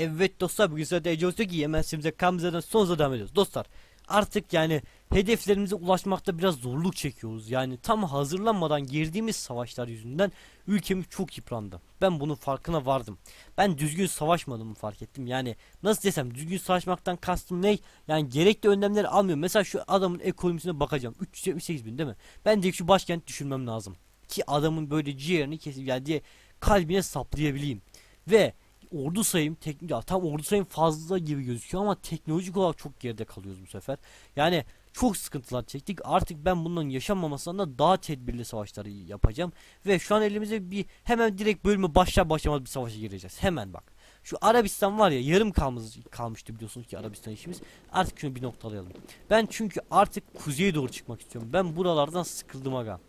Evet dostlar bugün size Ece ki yemezsimize kamzeden son devam ediyoruz. Dostlar artık yani hedeflerimize ulaşmakta biraz zorluk çekiyoruz. Yani tam hazırlanmadan girdiğimiz savaşlar yüzünden ülkemiz çok yıprandı. Ben bunun farkına vardım. Ben düzgün savaşmadığımı fark ettim. Yani nasıl desem düzgün savaşmaktan kastım ne? Yani gerekli önlemleri almıyorum. Mesela şu adamın ekonomisine bakacağım. 378 bin değil mi? Ben de şu başkent düşünmem lazım. Ki adamın böyle ciğerini kesip yani diye kalbine saplayabileyim. Ve ordu sayım tek ya tam ordu sayım fazla gibi gözüküyor ama teknolojik olarak çok geride kalıyoruz bu sefer. Yani çok sıkıntılar çektik. Artık ben bunların yaşanmamasına daha tedbirli savaşları yapacağım ve şu an elimize bir hemen direkt bölümü başlar başlamaz bir savaşa gireceğiz. Hemen bak. Şu Arabistan var ya yarım kalmış, kalmıştı biliyorsunuz ki Arabistan işimiz. Artık şunu bir noktalayalım. Ben çünkü artık kuzeye doğru çıkmak istiyorum. Ben buralardan sıkıldım aga.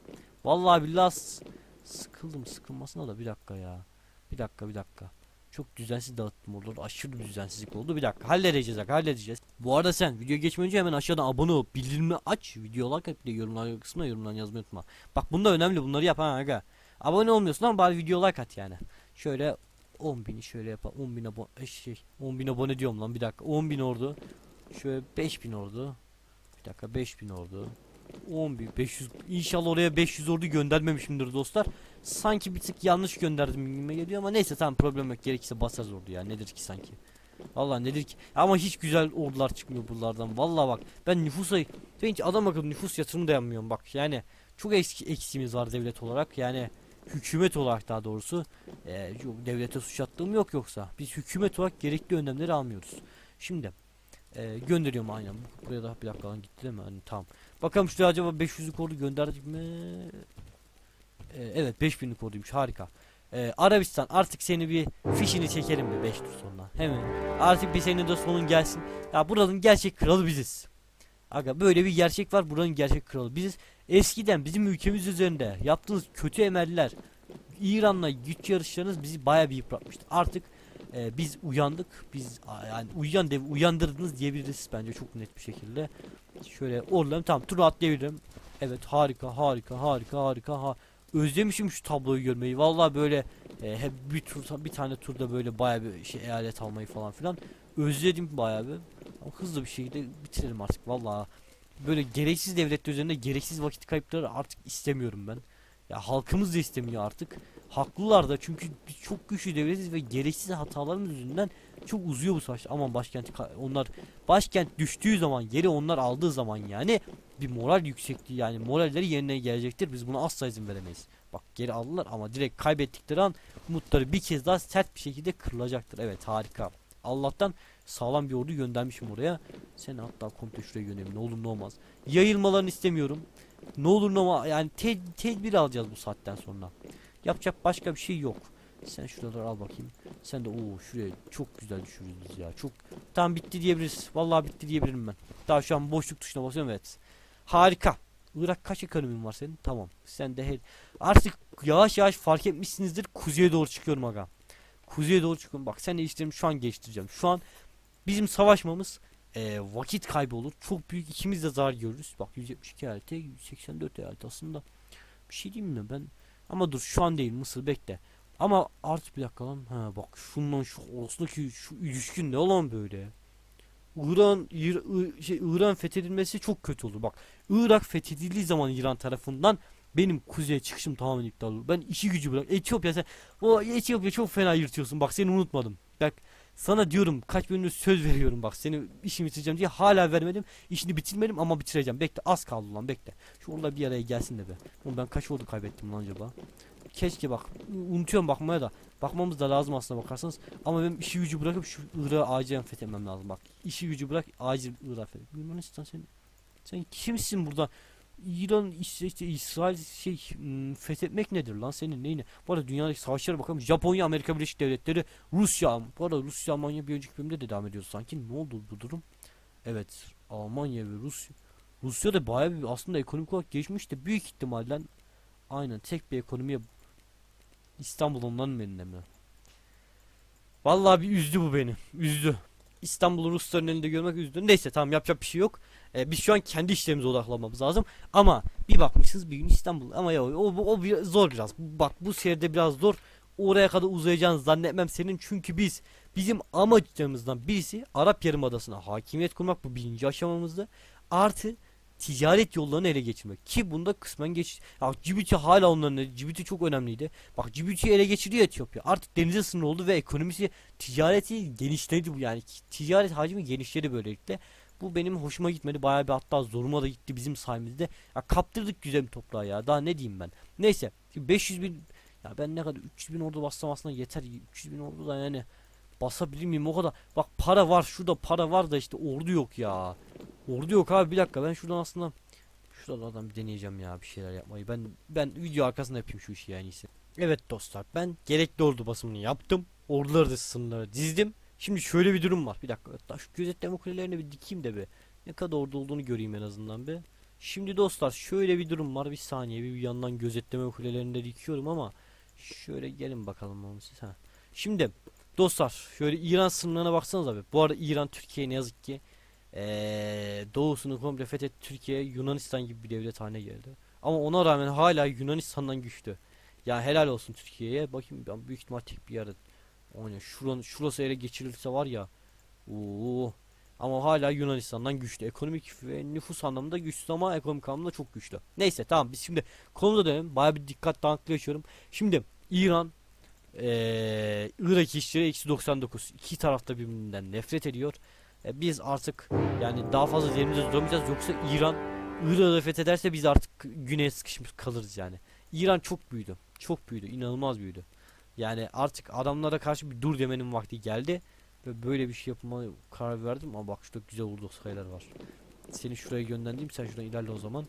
Vallahi billahi sıkıldım sıkılmasına da bir dakika ya. Bir dakika bir dakika. Çok düzensiz dağıttım oraları. Aşırı düzensizlik oldu. Bir dakika halledeceğiz aga halledeceğiz. Bu arada sen video geçmeden önce hemen aşağıdan abone ol. Bildirimi aç. Video like at bir de yorumlar kısmına yorumlar yazmayı unutma. Bak bunda önemli bunları yap ha aga. Abone olmuyorsun ama bari video like at yani. Şöyle 10 bini şöyle yapalım. 10 bin abone şey 10 bin abone diyorum lan bir dakika. 10 bin ordu. Şöyle 5 bin ordu. Bir dakika 5 bin ordu. 10 bin 500 İnşallah oraya 500 ordu göndermemişimdir dostlar. Sanki bir tık yanlış gönderdim gibime geliyor ama neyse tamam problem yok. Gerekirse basarız ordu ya. Nedir ki sanki? Vallahi nedir ki? Ama hiç güzel ordular çıkmıyor buralardan. Vallahi bak ben nüfusa ben hiç adam akıllı nüfus yatırımı da yapmıyorum bak. Yani çok eski eksiğimiz var devlet olarak. Yani hükümet olarak daha doğrusu yok, devlete suç attığım yok yoksa biz hükümet olarak gerekli önlemleri almıyoruz. Şimdi e, gönderiyorum aynen. Buraya da bir dakika gitti değil mi? Hani, tamam. Bakalım şuraya acaba 500'lük ordu gönderdik mi? Ee, evet 5000'lik orduymuş harika. Ee, Arabistan artık seni bir fişini çekelim mi 5 tur sonra. Hemen. Artık bir senin de sonun gelsin. Ya buranın gerçek kralı biziz. Aga böyle bir gerçek var buranın gerçek kralı biziz. Eskiden bizim ülkemiz üzerinde yaptığınız kötü emeller İran'la güç yarışlarınız bizi baya bir yıpratmıştı. Artık e, biz uyandık. Biz yani uyan dev uyandırdınız diyebiliriz bence çok net bir şekilde. Şöyle oralarım tamam tur atlayabilirim. Evet harika harika harika harika ha. Özlemişim şu tabloyu görmeyi. Vallahi böyle e, hep bir tur bir tane turda böyle baya bir şey eyalet almayı falan filan özledim baya bir. Ama hızlı bir şekilde bitirelim artık vallahi. Böyle gereksiz devletler üzerinde gereksiz vakit kayıpları artık istemiyorum ben. Ya halkımız da istemiyor artık. Haklılar da çünkü biz çok güçlü devletiz ve gereksiz hatalarımız yüzünden çok uzuyor bu savaş. Aman başkent onlar başkent düştüğü zaman geri onlar aldığı zaman yani bir moral yüksekliği yani moralleri yerine gelecektir. Biz buna asla izin veremeyiz. Bak geri aldılar ama direkt kaybettikleri an umutları bir kez daha sert bir şekilde kırılacaktır. Evet harika. Allah'tan sağlam bir ordu göndermişim oraya. Sen hatta komple şuraya gönderim. Ne olur ne olmaz. Yayılmalarını istemiyorum. Ne olur ne olmaz. Yani te- tedbir alacağız bu saatten sonra. Yapacak başka bir şey yok. Sen şuraları al bakayım. Sen de o şuraya çok güzel düşürürüz ya. Çok tam bitti diyebiliriz. Vallahi bitti diyebilirim ben. Daha şu an boşluk tuşuna basıyorum evet. Harika. Irak kaç ekonomin var senin? Tamam. Sen de he- artık yavaş yavaş fark etmişsinizdir. Kuzeye doğru çıkıyorum aga. Kuzeye doğru çıkıyorum. Bak sen işlerimi şu an geliştireceğim. Şu an bizim savaşmamız eee, vakit kaybı olur. Çok büyük ikimiz de zarar görürüz. Bak 172 eyalet, 184 eyalet aslında. Bir şey diyeyim mi ben? Ama dur şu an değil Mısır bekle. Ama artık bir dakika lan. Ha bak şundan şu arasındaki şu ilişkin ne lan böyle? İran İr, İ- şey, İran fethedilmesi çok kötü olur. Bak Irak fethedildiği zaman İran tarafından benim kuzeye çıkışım tamamen iptal olur. Ben işi gücü bırak. Etiyopya sen o Etiyopya çok fena yırtıyorsun. Bak seni unutmadım. Bak sana diyorum kaç bölümde söz veriyorum bak seni işimi bitireceğim diye hala vermedim. İşini bitirmedim ama bitireceğim. Bekle az kaldı lan bekle. Şu orada bir araya gelsin de be. Oğlum ben kaç ordu kaybettim lan acaba? Keşke bak unutuyorum bakmaya da. Bakmamız da lazım aslında bakarsanız. Ama benim işi gücü bırakıp şu Irak'ı acilen fethetmem lazım bak. İşi gücü bırak acil Irak fethet. Yunanistan sen sen kimsin burada? İran işte, işte İsrail şey hmm, fethetmek nedir lan senin neyine? Bu arada dünyadaki savaşlara bakalım. Japonya, Amerika Birleşik Devletleri, Rusya. Bu arada Rusya, Almanya bir önceki bölümde de devam ediyoruz sanki. Ne oldu bu durum? Evet, Almanya ve Rusya. Rusya da bayağı bir aslında ekonomik olarak gelişmiş de büyük ihtimalle aynen tek bir ekonomiye İstanbul onların elinde mi? Vallahi bir üzdü bu beni. Üzdü. İstanbul'u Rusların elinde görmek üzdü. Neyse tamam yapacak bir şey yok. Ee, biz şu an kendi işlerimize odaklanmamız lazım. Ama bir bakmışsınız bir gün İstanbul. Ama ya o, o, o bir, zor biraz. Bak bu şehirde biraz zor. oraya kadar uzayacağını zannetmem senin çünkü biz bizim amacımızdan birisi Arap Yarımadası'na hakimiyet kurmak bu birinci aşamamızda artı ticaret yollarını ele geçirmek. Ki bunda kısmen geç ya Cibuti hala onların Cibuti çok önemliydi. Bak Cibuti'yi ele geçiriyor Etiyopya. Artık denize sınır oldu ve ekonomisi ticareti genişledi bu yani. Ticaret hacmi genişledi böylelikle. Bu benim hoşuma gitmedi. Bayağı bir hatta zoruma da gitti bizim sayemizde. Ya kaptırdık güzel bir toprağı ya. Daha ne diyeyim ben? Neyse şimdi 500 bin ya ben ne kadar 300 bin ordu bassam aslında yeter 300 bin ordu da yani basabilir miyim? O kadar. Bak para var şurada para var da işte ordu yok ya. Ordu yok abi bir dakika. Ben şuradan aslında şuralardan bir deneyeceğim ya bir şeyler yapmayı. Ben ben video arkasında yapayım şu işi yani iyisi evet dostlar ben gerekli ordu basımını yaptım. Orduları da sınırlara dizdim. Şimdi şöyle bir durum var. Bir dakika hatta şu gözetleme kulelerini bir dikeyim de bir. Ne kadar ordu olduğunu göreyim en azından bir. Şimdi dostlar şöyle bir durum var. Bir saniye bir, bir yandan gözetleme kulelerini de dikiyorum ama şöyle gelin bakalım onu ha şimdi Dostlar şöyle İran sınırlarına baksanız abi. Bu arada İran Türkiye ne yazık ki eee, doğusunu komple fethetti. Türkiye Yunanistan gibi bir devlet haline geldi. Ama ona rağmen hala Yunanistan'dan güçlü. Ya helal olsun Türkiye'ye. Bakayım ben büyük ihtimal tek bir yerde. Oyna şuranın şurası ele geçirilse var ya. Oo. Ama hala Yunanistan'dan güçlü. Ekonomik ve nüfus anlamında güçsüz ama ekonomik anlamda çok güçlü. Neyse tamam biz şimdi konumuza dönelim. Baya bir dikkat dağınıklığı yaşıyorum. Şimdi İran eee Irak işçileri eksi 99. İki tarafta birbirinden nefret ediyor. E, biz artık yani daha fazla yerimizde duramayacağız. Yoksa İran Irak'ı fethederse biz artık güneye sıkışmış kalırız yani. İran çok büyüdü. Çok büyüdü. inanılmaz büyüdü. Yani artık adamlara karşı bir dur demenin vakti geldi. Ve böyle bir şey yapmaya karar verdim. Ama bak şurada güzel vurdu sayılar var. Seni şuraya gönderdim. Sen şuradan ilerle o zaman.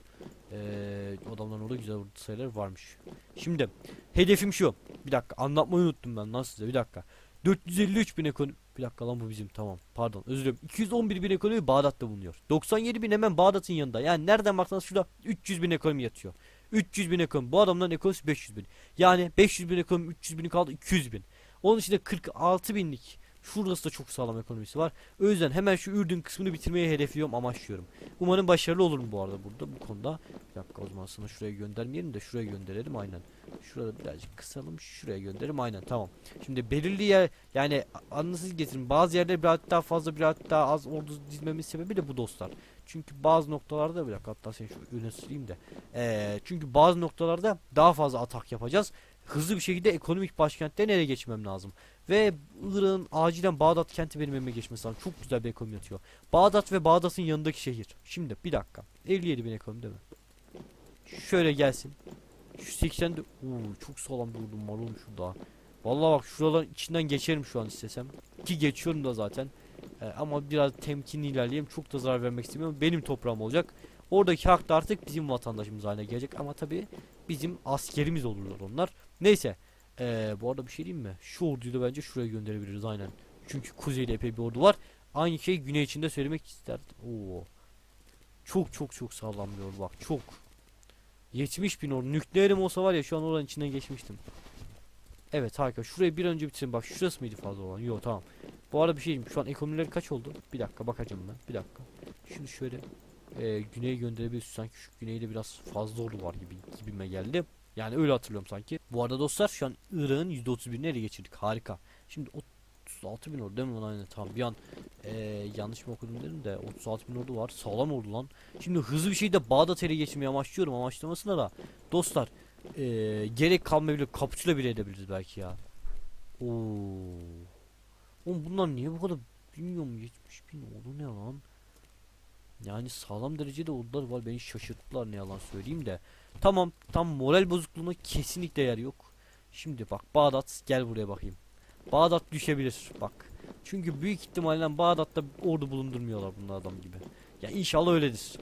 Ee, adamların orada güzel sayılar varmış. Şimdi hedefim şu. Bir dakika anlatmayı unuttum ben lan size bir dakika. 453 bin ekonomi bir dakika lan bu bizim tamam pardon özür dilerim 211 bin ekonomi Bağdat'ta bulunuyor 97 bin hemen Bağdat'ın yanında yani nereden baksanız şurada 300 bin ekonomi yatıyor 300 bin ekonomi bu adamların ekonomisi 500 bin yani 500 bin ekonomi 300 bini kaldı 200 bin onun içinde 46 binlik Şurası da çok sağlam ekonomisi var. O yüzden hemen şu Ürdün kısmını bitirmeyi hedefliyorum, amaçlıyorum. Umarım başarılı olurum bu arada burada bu konuda. Bir dakika o zaman sana şuraya göndermeyelim de şuraya gönderelim aynen. Şurada birazcık kısalım, şuraya gönderelim aynen tamam. Şimdi belirli yer yani anlasız getirin. Bazı yerlerde biraz daha fazla biraz daha az ordu dizmemin sebebi de bu dostlar. Çünkü bazı noktalarda bir dakika hatta sen şu öne süreyim de. Ee, çünkü bazı noktalarda daha fazla atak yapacağız. Hızlı bir şekilde ekonomik başkentlerini ele geçmem lazım. Ve Irak'ın acilen Bağdat kenti benim elime geçmesi lazım. Çok güzel bir ekonomi yatıyor. Bağdat ve Bağdat'ın yanındaki şehir. Şimdi bir dakika. 57 bin ekonomi değil mi? Şöyle gelsin. Şu 80 de... Oo, çok sağlam bir vurdum var oğlum şurada. Vallahi bak şuraların içinden geçerim şu an istesem. Ki geçiyorum da zaten. Ee, ama biraz temkinli ilerleyeyim. Çok da zarar vermek istemiyorum. Benim toprağım olacak. Oradaki hak da artık bizim vatandaşımız haline gelecek. Ama tabii bizim askerimiz olurlar onlar. Neyse. Ee, bu arada bir şey diyeyim mi? Şu orduyu da bence şuraya gönderebiliriz aynen. Çünkü kuzeyde epey bir ordu var. Aynı şey güney içinde söylemek isterdim. Oo. Çok çok çok sağlam bir ordu bak çok. 70 bin ordu. Nükleerim olsa var ya şu an oranın içinden geçmiştim. Evet harika. Şurayı bir önce bitirin. Bak şurası mıydı fazla olan? Yok tamam. Bu arada bir şey diyeyim. Şu an ekonomileri kaç oldu? Bir dakika bakacağım ben. Bir dakika. Şunu şöyle e, güneye gönderebiliriz. Sanki şu güneyde biraz fazla ordu var gibi gibime geldi. Yani öyle hatırlıyorum sanki. Bu arada dostlar şu an Irak'ın %31'ini ele geçirdik. Harika. Şimdi 36 bin ordu değil mi? Lan aynen tamam. Bir an e, yanlış mı okudum dedim de 36 bin ordu var. Sağlam ordu lan. Şimdi hızlı bir şekilde Bağdat ele geçirmeyi amaçlıyorum. Amaçlamasına da dostlar e, gerek kalmayabilir kapitüle bile edebiliriz belki ya. Oo. Oğlum bunlar niye bu kadar bilmiyorum 70 bin ordu ne lan? Yani sağlam derecede ordular var. Beni şaşırttılar ne yalan söyleyeyim de tamam tam moral bozukluğuna kesinlikle yer yok şimdi bak Bağdat gel buraya bakayım Bağdat düşebilir bak. Çünkü büyük ihtimalle Bağdat'ta ordu bulundurmuyorlar bunlar adam gibi. Ya inşallah öyledir.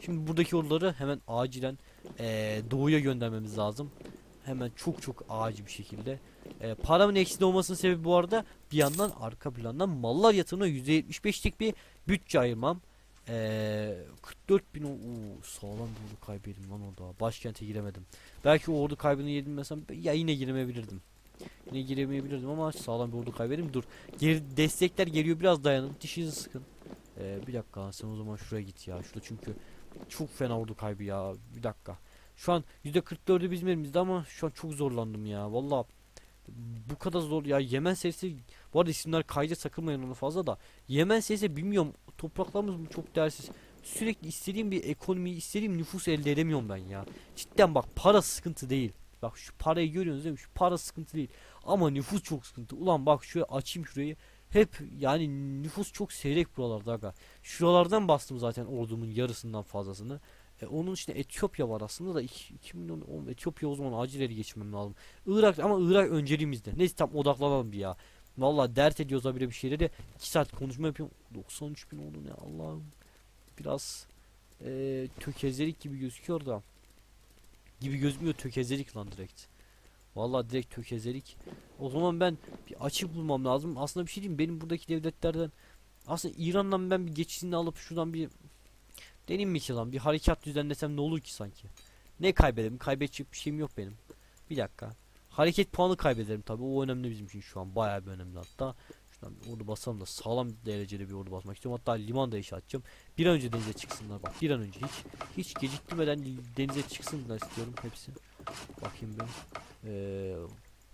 Şimdi buradaki orduları hemen acilen eee, doğuya göndermemiz lazım. Hemen çok çok acil bir şekilde. Eee paramın eksik olmasının sebebi bu arada bir yandan arka plandan mallar yatırımına %75'lik bir bütçe ayırmam. Eee 44 bin o sağlam bir ordu kaybettim lan orada. Başkente giremedim. Belki o ordu kaybını yedim mesela ya yine giremeyebilirdim. Yine giremeyebilirdim ama sağlam bir ordu kaybederim. Dur. Geri, destekler geliyor biraz dayanın. Dişinizi sıkın. Ee, bir dakika sen o zaman şuraya git ya. Şurada çünkü çok fena ordu kaybı ya. Bir dakika. Şu an %44'ü bizim elimizde ama şu an çok zorlandım ya. Vallahi bu kadar zor ya Yemen serisi bu arada isimler kayda takılmayın onu fazla da Yemen serisi bilmiyorum topraklarımız mı çok değersiz sürekli istediğim bir ekonomi istediğim nüfus elde edemiyorum ben ya. Cidden bak para sıkıntı değil. Bak şu parayı görüyorsunuz değil mi? Şu para sıkıntı değil. Ama nüfus çok sıkıntı. Ulan bak şöyle açayım şurayı. Hep yani nüfus çok seyrek buralarda aga. Şuralardan bastım zaten ordumun yarısından fazlasını. E, onun için Etiyopya var aslında da 2, 2 milyon oğlum Etiyopya o zaman acil geçmem lazım. Irak ama Irak önceliğimizde. Neyse tam odaklanalım bir ya. Vallahi dert ediyoruz habire bir şeyleri. 2 saat konuşma yapıyorum. 93 bin oldu ne Allah'ım. Biraz e, tökezlerik gibi gözüküyor da. Gibi gözükmüyor tökezlerik lan direkt. Vallahi direkt tökezlerik. O zaman ben bir açık bulmam lazım. Aslında bir şey diyeyim benim buradaki devletlerden aslında İran'dan ben bir geçişini alıp şuradan bir Deneyim mi ki lan bir harekat düzenlesem ne olur ki sanki? Ne kaybederim? Kaybedecek bir şeyim yok benim. Bir dakika. Hareket puanı kaybederim tabi o önemli bizim için şu an bayağı bir önemli hatta. Şuradan bir ordu basalım da sağlam derecede bir ordu basmak istiyorum. Hatta liman da inşa edeceğim. Bir an önce denize çıksınlar bak bir an önce hiç hiç geciktirmeden denize çıksınlar istiyorum hepsi. Bakayım ben. Ee,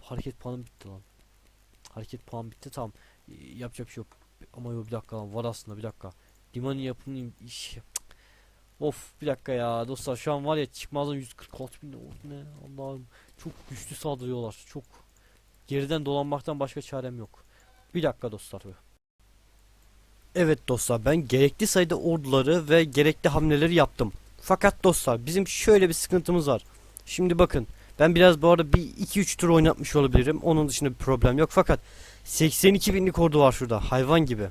hareket puanım bitti lan. Hareket puan bitti tamam. Ee, yapacak bir şey yok. Ama yok bir dakika lan var aslında bir dakika. Limanın yapımı iş Of bir dakika ya. Dostlar şu an var ya çıkmazdan 146 bin oldu. Ne? Allah'ım. Çok güçlü saldırıyorlar. Çok geriden dolanmaktan başka çarem yok. Bir dakika dostlar. Evet dostlar ben gerekli sayıda orduları ve gerekli hamleleri yaptım. Fakat dostlar bizim şöyle bir sıkıntımız var. Şimdi bakın ben biraz bu arada bir 2-3 tur oynatmış olabilirim. Onun dışında bir problem yok. Fakat 82 binlik ordu var şurada hayvan gibi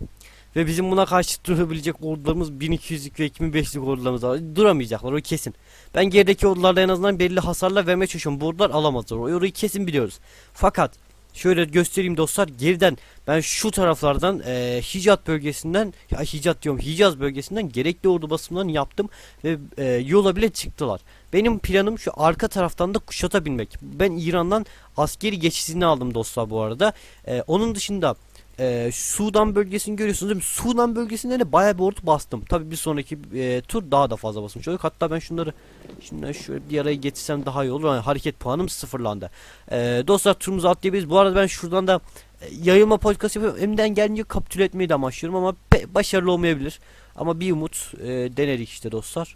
ve bizim buna karşı durabilecek ordularımız 1200'lük ve 2500'lük ordularımız var. Duramayacaklar o kesin. Ben gerideki ordularda en azından belli hasarlar vermeye çalışıyorum. Bu ordular alamazlar. O orayı kesin biliyoruz. Fakat şöyle göstereyim dostlar. Geriden ben şu taraflardan e, Hicat bölgesinden ya Hicat diyorum Hicaz bölgesinden gerekli ordu basımlarını yaptım ve e, yola bile çıktılar. Benim planım şu arka taraftan da kuşatabilmek. Ben İran'dan askeri geçişini aldım dostlar bu arada. E, onun dışında e, Sudan bölgesini görüyorsunuz değil mi? Sudan bölgesinde de bayağı bir ordu bastım. Tabii bir sonraki e, tur daha da fazla basmış olduk. Hatta ben şunları şimdi şöyle bir araya getirsem daha iyi olur. Yani hareket puanım sıfırlandı. E, dostlar turumuzu atlayabiliriz. Bu arada ben şuradan da e, yayılma politikası yapıyorum. Elimden geldiğince kapitüle etmeyi de amaçlıyorum ama başarılı olmayabilir. Ama bir umut e, denedik işte dostlar.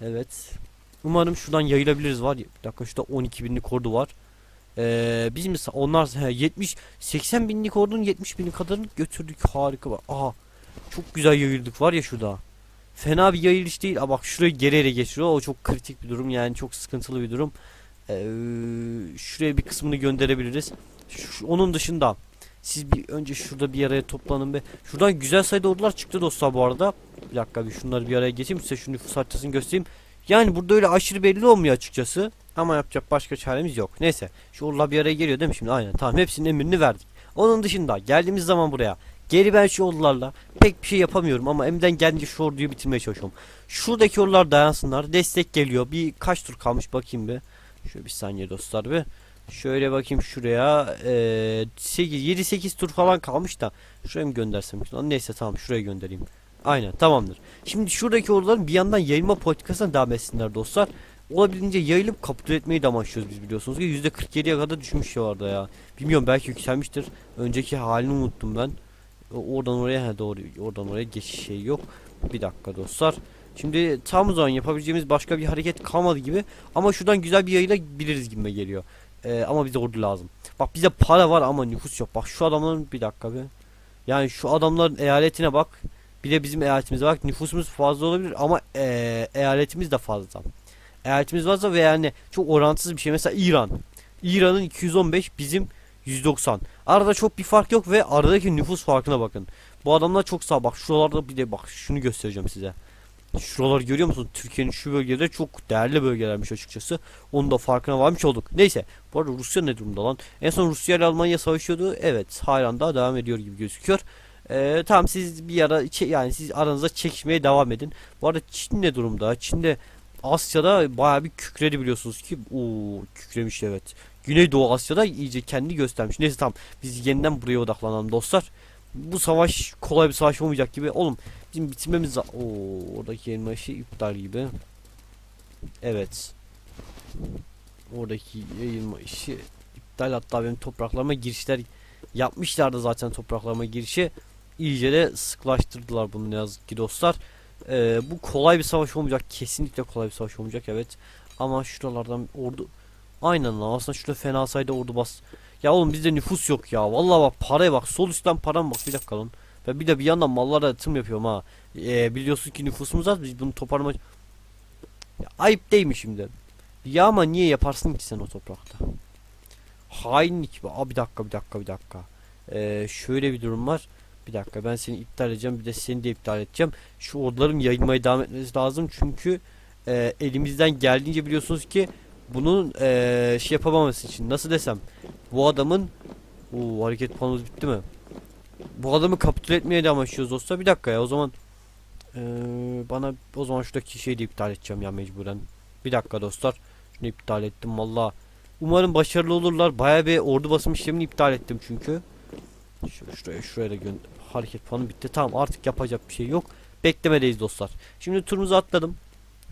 Evet. Umarım şuradan yayılabiliriz var. Bir dakika şurada 12 binlik ordu var. Ee, bizim onlar he, 70 80 binlik ordunun 70 binin kadarını götürdük harika var. Aha çok güzel yayıldık var ya şurada. Fena bir yayılış değil. Aa, bak şurayı geri ele geçiriyor. O çok kritik bir durum yani çok sıkıntılı bir durum. Ee, şuraya bir kısmını gönderebiliriz. Şu, onun dışında siz bir önce şurada bir araya toplanın be. Şuradan güzel sayıda ordular çıktı dostlar bu arada. Bir dakika bir şunları bir araya geçeyim size şu nüfus haritasını göstereyim. Yani burada öyle aşırı belli olmuyor açıkçası. Ama yapacak başka çaremiz yok. Neyse. Şu urla bir araya geliyor değil mi şimdi? Aynen. Tamam hepsinin emrini verdik. Onun dışında geldiğimiz zaman buraya. Geri ben şu ordularla pek bir şey yapamıyorum ama elimden geldiğince şu orduyu bitirmeye çalışıyorum. Şuradaki ordular dayansınlar. Destek geliyor. Bir kaç tur kalmış bakayım bir. Şöyle bir saniye dostlar bir. Şöyle bakayım şuraya. Ee, 8 7-8 tur falan kalmış da. Şuraya mı göndersem? Neyse tamam şuraya göndereyim. Aynen tamamdır. Şimdi şuradaki orduların bir yandan yayılma politikasına devam etsinler dostlar olabildiğince yayılıp kapitüle etmeyi de amaçlıyoruz biz biliyorsunuz ki %47'ye kadar düşmüş ya orada ya. Bilmiyorum belki yükselmiştir. Önceki halini unuttum ben. Oradan oraya he doğru oradan oraya geçiş şey yok. Bir dakika dostlar. Şimdi tam zaman yapabileceğimiz başka bir hareket kalmadı gibi. Ama şuradan güzel bir yayılabiliriz gibi geliyor. Ee, ama bize ordu lazım. Bak bize para var ama nüfus yok. Bak şu adamların bir dakika be. Yani şu adamların eyaletine bak. Bir de bizim eyaletimize bak. Nüfusumuz fazla olabilir ama ee, eyaletimiz de fazla eyaletimiz varsa ve yani çok orantısız bir şey. Mesela İran. İran'ın 215 bizim 190. Arada çok bir fark yok ve aradaki nüfus farkına bakın. Bu adamlar çok sağ. Bak şuralarda bir de bak şunu göstereceğim size. Şuraları görüyor musun? Türkiye'nin şu bölgeleri çok değerli bölgelermiş açıkçası. Onun da farkına varmış olduk. Neyse. Bu arada Rusya ne durumda lan? En son Rusya ile Almanya savaşıyordu. Evet. Halen daha devam ediyor gibi gözüküyor. Ee, tamam siz bir ara yani siz aranızda çekişmeye devam edin. Bu arada Çin ne durumda? Çin'de Asya'da bayağı bir kükredi biliyorsunuz ki. Oo kükremiş evet. Güneydoğu Asya'da iyice kendi göstermiş. Neyse tamam biz yeniden buraya odaklanalım dostlar. Bu savaş kolay bir savaş olmayacak gibi. Oğlum bizim bitirmemiz Oo oradaki elma işi iptal gibi. Evet. Oradaki yayılma işi iptal hatta benim topraklarıma girişler yapmışlardı zaten topraklarıma girişi. İyice de sıklaştırdılar bunu ne yazık ki dostlar. Ee, bu kolay bir savaş olmayacak. Kesinlikle kolay bir savaş olmayacak evet. Ama şuralardan ordu Aynen lan aslında şurada fena sayıda ordu bas. Ya oğlum bizde nüfus yok ya. Vallahi bak paraya bak. Sol üstten param bak. Bir dakika lan. Ben bir de bir yandan mallara tım yapıyorum ha. Ee, biliyorsun ki nüfusumuz az. Biz bunu toparlama... Ya, ayıp değil mi şimdi? Ya ama niye yaparsın ki sen o toprakta? Hainlik be. Aa, bir dakika bir dakika bir dakika. Ee, şöyle bir durum var. Bir dakika ben seni iptal edeceğim. Bir de seni de iptal edeceğim. Şu orduların yayılmaya devam etmesi lazım. Çünkü e, elimizden geldiğince biliyorsunuz ki bunun e, şey yapamaması için nasıl desem bu adamın o hareket puanımız bitti mi? Bu adamı kapitüle etmeye de amaçlıyoruz dostlar. Bir dakika ya o zaman e, bana o zaman şuradaki şeyi de iptal edeceğim ya mecburen. Bir dakika dostlar. Şunu iptal ettim valla. Umarım başarılı olurlar. Bayağı bir ordu basım işlemini iptal ettim çünkü. Şu, şuraya şuraya da hareket puanı bitti. Tamam artık yapacak bir şey yok. Beklemedeyiz dostlar. Şimdi turumuzu atladım.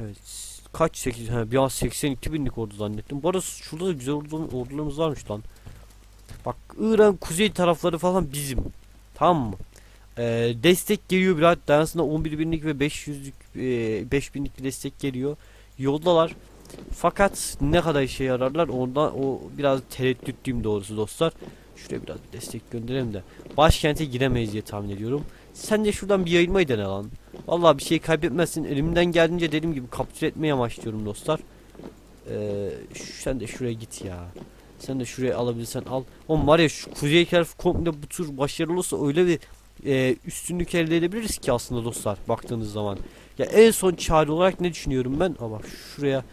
Evet. Kaç 8 ha bir an 82 binlik ordu zannettim. Bu arada şurada da güzel ordu, ordularımız varmış lan. Bak İran kuzey tarafları falan bizim. Tamam mı? Ee, destek geliyor biraz. Dayansında 11 binlik ve 500'lük e, 5 binlik bir destek geliyor. Yoldalar. Fakat ne kadar işe yararlar ondan o biraz tereddütlüyüm doğrusu dostlar. Şuraya biraz bir destek gönderelim de. Başkente giremeyiz diye tahmin ediyorum. Sen de şuradan bir yayılmayı dene lan. Vallahi bir şey kaybetmezsin. Elimden geldiğince dediğim gibi kaptür etmeye amaçlıyorum dostlar. Ee, sen de şuraya git ya. Sen de şuraya alabilirsen al. Oğlum var ya şu kuzey tarafı komple bu tür başarılı olursa öyle bir e, üstünlük elde edebiliriz ki aslında dostlar baktığınız zaman. Ya en son çare olarak ne düşünüyorum ben? Bak şuraya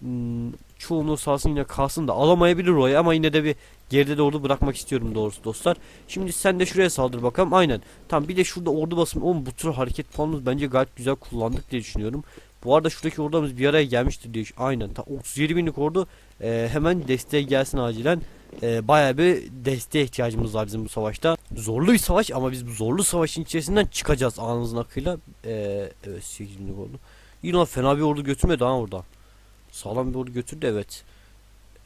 hmm, çoğunluğu sağsın yine kalsın da alamayabilir orayı ama yine de bir geride de ordu bırakmak istiyorum doğrusu dostlar. Şimdi sen de şuraya saldır bakalım. Aynen. Tamam bir de şurada ordu basın. Oğlum bu tür hareket puanımız bence gayet güzel kullandık diye düşünüyorum. Bu arada şuradaki ordumuz bir araya gelmiştir diye. Aynen. Ta 37 binlik ordu e, hemen desteğe gelsin acilen. E, bayağı bir desteğe ihtiyacımız var bizim bu savaşta. Zorlu bir savaş ama biz bu zorlu savaşın içerisinden çıkacağız anımızın akıyla. E, evet 8 binlik ordu. Lan fena bir ordu götürmedi ha orada. Sağlam bir ordu götürdü evet.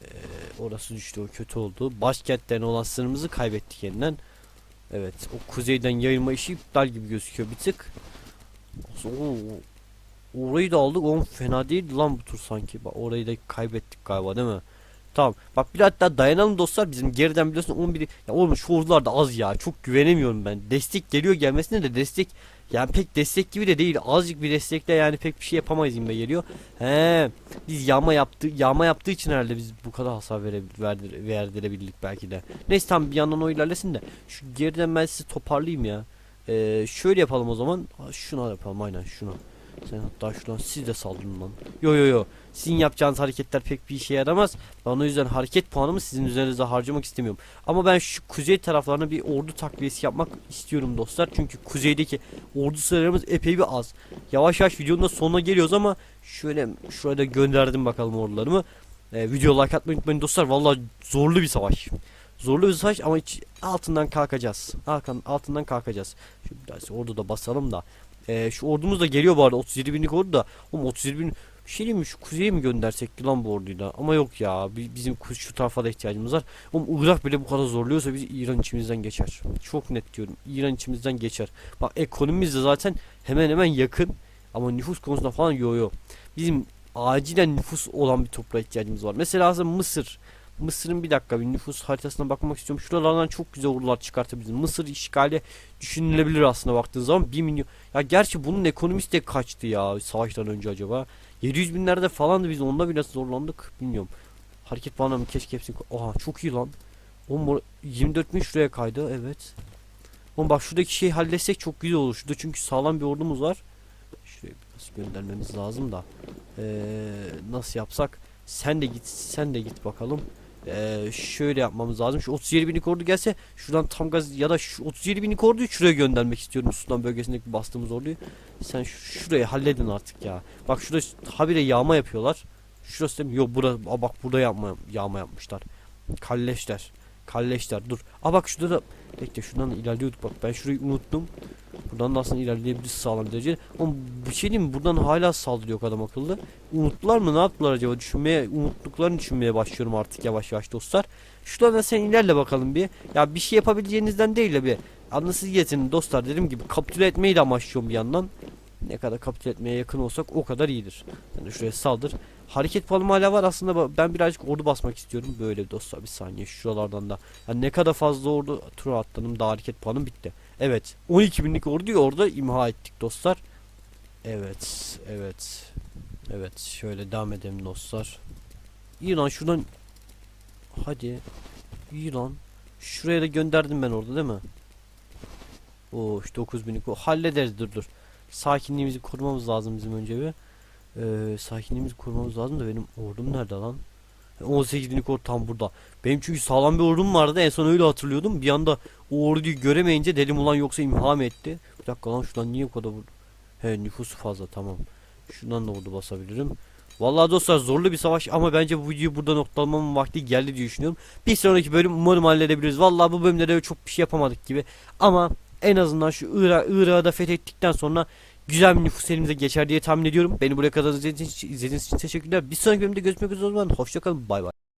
E, orası düştü o kötü oldu. Başkentlerine olan sınırımızı kaybettik yeniden. Evet o kuzeyden yayılma işi iptal gibi gözüküyor bir tık. Oo, orayı da aldık oğlum fena değildi lan bu tur sanki. Orayı da kaybettik galiba değil mi? Tamam. Bak bir hatta dayanalım dostlar bizim geriden biliyorsun 11'i ya oğlum şu ordular da az ya. Çok güvenemiyorum ben. Destek geliyor gelmesine de destek yani pek destek gibi de değil. Azıcık bir destekle yani pek bir şey yapamayız gibi geliyor. He. Biz yağma yaptı yağma yaptığı için herhalde biz bu kadar hasar verebil verdir, verdirebildik belki de. Neyse tamam bir yandan o ilerlesin de şu geriden ben sizi toparlayayım ya. Ee, şöyle yapalım o zaman. Şuna yapalım aynen şuna. Sen hatta şuradan siz de saldırın lan. Yo yo yo. Sizin yapacağınız hareketler pek bir işe yaramaz. Ben o yüzden hareket puanımı sizin üzerinize harcamak istemiyorum. Ama ben şu kuzey taraflarına bir ordu takviyesi yapmak istiyorum dostlar. Çünkü kuzeydeki ordu sayılarımız epey bir az. Yavaş yavaş videonun da sonuna geliyoruz ama şöyle şuraya da gönderdim bakalım ordularımı. Ee, video like atmayı unutmayın dostlar. Vallahi zorlu bir savaş. Zorlu bir savaş ama hiç altından kalkacağız. Altından, altından kalkacağız. Biraz ordu da basalım da. Ee, şu ordumuz da geliyor bu arada 37 binlik ordu da. Oğlum 37 bin bir şey diyeyim şu kuzeye mi göndersek lan bu orduyu da ama yok ya bi- bizim şu tarafa da ihtiyacımız var. Oğlum Irak bile bu kadar zorluyorsa biz İran içimizden geçer. Çok net diyorum İran içimizden geçer. Bak ekonomimiz de zaten hemen hemen yakın ama nüfus konusunda falan yo yo. Bizim acilen nüfus olan bir toprağa ihtiyacımız var. Mesela aslında Mısır Mısır'ın bir dakika bir nüfus haritasına bakmak istiyorum. Şuralardan çok güzel ordular çıkartabiliriz. Mısır işgali düşünülebilir aslında baktığın zaman 1 milyon. Ya gerçi bunun ekonomisi de kaçtı ya savaştan önce acaba. 700 binlerde falandı biz onda bile zorlandık bilmiyorum. Hareket bana mı keşke hepsini Oha çok iyi lan. Oğlum bu 24 bin şuraya kaydı evet. Oğlum bak şuradaki şeyi halletsek çok güzel olur. Şurada çünkü sağlam bir ordumuz var. Şuraya biraz göndermemiz lazım da. Ee, nasıl yapsak? Sen de git sen de git bakalım. Ee, şöyle yapmamız lazım. Şu 37 binlik ordu gelse şuradan tam gaz ya da şu 37 binlik orduyu şuraya göndermek istiyorum. Sudan bölgesindeki bastığımız orduyu. Sen şu- şurayı halledin artık ya. Bak şurada habire yağma yapıyorlar. Şurası değil mi? Yok burada Aa, bak burada yağma, yağma yapmışlar. Kalleşler. Kalleşler dur. Aa bak şurada da bekle şuradan ilerliyorduk bak ben şurayı unuttum. Buradan da aslında ilerleyebiliriz sağlam derece. Ama bir şey diyeyim? Buradan hala saldırıyor adam akıllı. Unuttular mı? Ne yaptılar acaba? Düşünmeye, unuttuklarını düşünmeye başlıyorum artık yavaş yavaş dostlar. Şuradan sen ilerle bakalım bir. Ya bir şey yapabileceğinizden değil de bir. Anlasız getirin dostlar. Dediğim gibi kapitüle etmeyi de amaçlıyorum bir yandan. Ne kadar kapitüle etmeye yakın olsak o kadar iyidir. Yani şuraya saldır. Hareket puanım hala var aslında ben birazcık ordu basmak istiyorum. Böyle dostlar bir saniye şuralardan da. Yani ne kadar fazla ordu tura atladım daha hareket puanım bitti. Evet 12 binlik orduyu orada imha ettik dostlar. Evet evet. Evet şöyle devam edelim dostlar. İyi şuradan. Hadi. İyi. Şuraya da gönderdim ben orada değil mi? Oo işte 9 binlik o hallederiz dur dur. Sakinliğimizi korumamız lazım bizim önce bir. Ee, sakinliğimizi korumamız lazım da benim ordum nerede lan? 18 binlik ordu tam burada. Benim çünkü sağlam bir ordum vardı en son öyle hatırlıyordum. Bir anda o orduyu göremeyince dedim ulan yoksa imha mı etti? Bir dakika lan şuradan niye bu kadar vurdu? He nüfusu fazla tamam. Şuradan da ordu basabilirim. Vallahi dostlar zorlu bir savaş ama bence bu videoyu burada noktalamamın vakti geldi diye düşünüyorum. Bir sonraki bölüm umarım halledebiliriz. Vallahi bu bölümde de çok bir şey yapamadık gibi. Ama en azından şu Irak, Irak'ı da fethettikten sonra güzel bir nüfus elimize geçer diye tahmin ediyorum. Beni buraya kadar izlediğiniz için, izlediğiniz için teşekkürler. Bir sonraki bölümde görüşmek üzere o zaman. Hoşçakalın. Bay bay.